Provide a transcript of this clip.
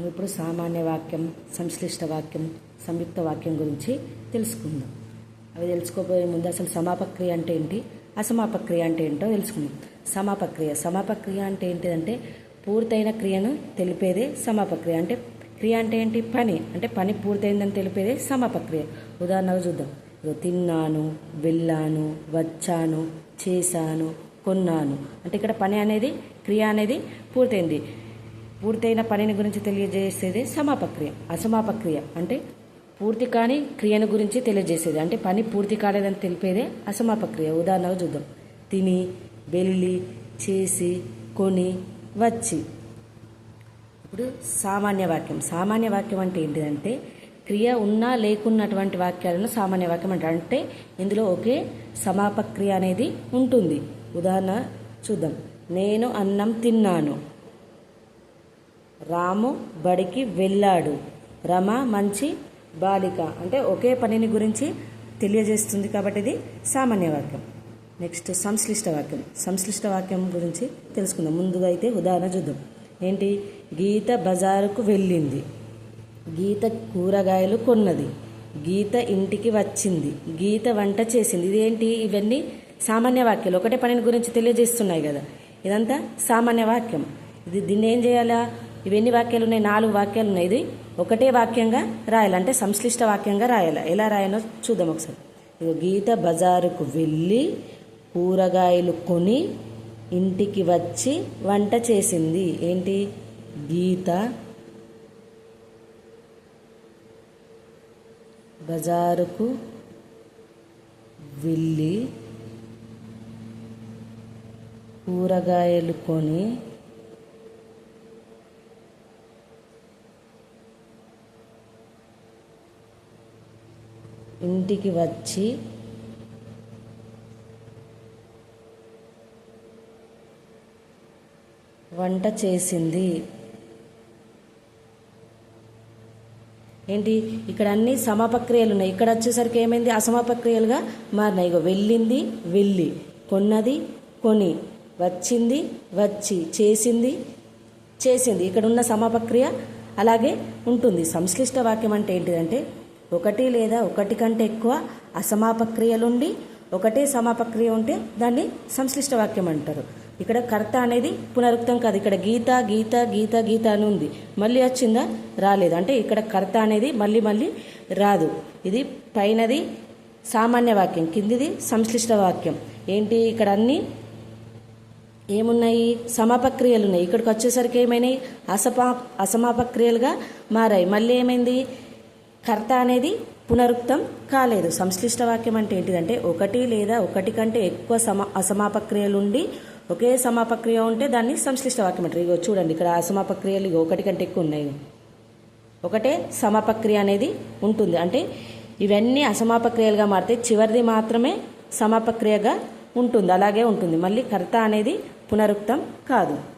ఇప్పుడు సామాన్య వాక్యం సంశ్లిష్ట వాక్యం సంయుక్త వాక్యం గురించి తెలుసుకుందాం. అవి తెలుసుకోబోయే ముందు అసలు సమాపక్రియ అంటే ఏంటి? అసమాపక్రియ అంటే ఏంటో తెలుసుకుందాం. సమాపక్రియ. సమాపక్రియ అంటే ఏంటిదంటే పూర్తయిన క్రియను తెలిపేదే సమాపక్రియ. అంటే క్రియ అంటే ఏంటి? పని. అంటే పని పూర్తయిందని తెలిపేదే సమాపక్రియ. ఉదాహరణకు చూద్దాం. తిన్నాను వెళ్ళాను వచ్చాను చేశాను కొన్నాను. అంటే ఇక్కడ పని అనేది క్రియ అనేది పూర్తయింది. పూర్తయిన పనిని గురించి తెలియజేసేది సమాపక్రియ అసమాపక్రియ అంటే పూర్తి కాని క్రియను గురించి తెలియజేసేది. అంటే పని పూర్తి కాలేదని తెలిపేదే అసమాపక్రియ. ఉదాహరణగా చూద్దాం. తిని వెళ్ళి చేసి కొని వచ్చి. ఇప్పుడు సామాన్య వాక్యం. సామాన్య వాక్యం అంటే ఏంటిదంటే క్రియ ఉన్నా లేకున్నటువంటి వాక్యాలను సామాన్య వాక్యం అంటారు. అంటే ఇందులో ఒకే సమాపక్రియ అనేది ఉంటుంది. ఉదాహరణ చూద్దాం. నేను అన్నం తిన్నాను. రాము బడికి వెళ్ళాడు. రమ మంచి బాలిక. అంటే ఒకే పనిని గురించి తెలియజేస్తుంది కాబట్టి ఇది సామాన్య వాక్యం. నెక్స్ట్ సంశ్లిష్ట వాక్యం. సంశ్లిష్ట వాక్యం గురించి తెలుసుకుందాం. ముందుగా అయితే ఉదాహరణ చూద్దాం. ఏంటి? గీత బజారుకు వెళ్ళింది. గీత కూరగాయలు కొన్నది. గీత ఇంటికి వచ్చింది. గీత వంట చేసింది. ఇదేంటి? ఇవన్నీ సామాన్య వాక్యాలు. ఒకటే పనిని గురించి తెలియజేస్తున్నాయి కదా. ఇదంతా సామాన్య వాక్యం. ఇది దీన్ని ఏం చేయాలా? ఇవన్నీ వాక్యాలు ఉన్నాయి నాలుగు వాక్యాలు ఉన్నాయి ఇది ఒకటే వాక్యంగా రాయాలి. అంటే సంశ్లిష్ట వాక్యంగా రాయాలి. ఎలా రాయాలో చూద్దాం ఒకసారి. ఇదిగో గీత బజారుకు వెళ్ళి కూరగాయలు కొని ఇంటికి వచ్చి వంట చేసింది. ఏంటి? గీత బజారుకు వెళ్ళి కూరగాయలు కొని ఇంటికి వచ్చి వంట చేసింది. ఏంటి? ఇక్కడ అన్ని సమాపక్రియలు ఉన్నాయి. ఇక్కడ వచ్చేసరికి ఏమైంది? అసమాపక్రియలుగా మారినాయి. ఇగో వెళ్ళింది వెళ్ళి. కొన్నది కొని. వచ్చింది వచ్చి. చేసింది చేసింది. ఇక్కడ ఉన్న సమాపక్రియ అలాగే ఉంటుంది. సంశ్లిష్ట వాక్యం అంటే ఏంటిదంటే ఒకటి లేదా ఒకటి కంటే ఎక్కువ అసమాపక్రియలుండి ఒకటే సమాపక్రియ ఉంటే దాన్ని సంశ్లిష్ట వాక్యం అంటారు. ఇక్కడ కర్త అనేది పునరుక్తం కాదు. ఇక్కడ గీత గీత గీత గీత అని ఉంది. మళ్ళీ వచ్చిందా? రాలేదు. అంటే ఇక్కడ కర్త అనేది మళ్ళీ మళ్ళీ రాదు. ఇది పైనది సామాన్య వాక్యం కిందిది సంశ్లిష్ట వాక్యం. ఏంటి? ఇక్కడ అన్నీ ఏమున్నాయి? సమాపక్రియలు ఉన్నాయి ఇక్కడికి వచ్చేసరికి ఏమైనాయి? అసపా అసమాపక్రియలుగా మారాయి. మళ్ళీ ఏమైంది? కర్త అనేది పునరుక్తం కాలేదు. సంశ్లిష్ట వాక్యం అంటే ఏంటిదంటే ఒకటి లేదా ఒకటి కంటే ఎక్కువ సమా అసమాపక్రియలు ఉండి ఒకే సమాపక్రియ ఉంటే దాన్ని సంశ్లిష్ట వాక్యం అంటారు. ఇగో చూడండి ఇక్కడ అసమాపక్రియలు ఇగో ఒకటి కంటే ఎక్కువ ఉన్నాయి. ఒకటే సమాపక్రియ అనేది ఉంటుంది. అంటే ఇవన్నీ అసమాపక్రియలుగా మారితే చివరిది మాత్రమే సమాపక్రియగా ఉంటుంది. అలాగే ఉంటుంది. మళ్ళీ కర్త అనేది పునరుక్తం కాదు.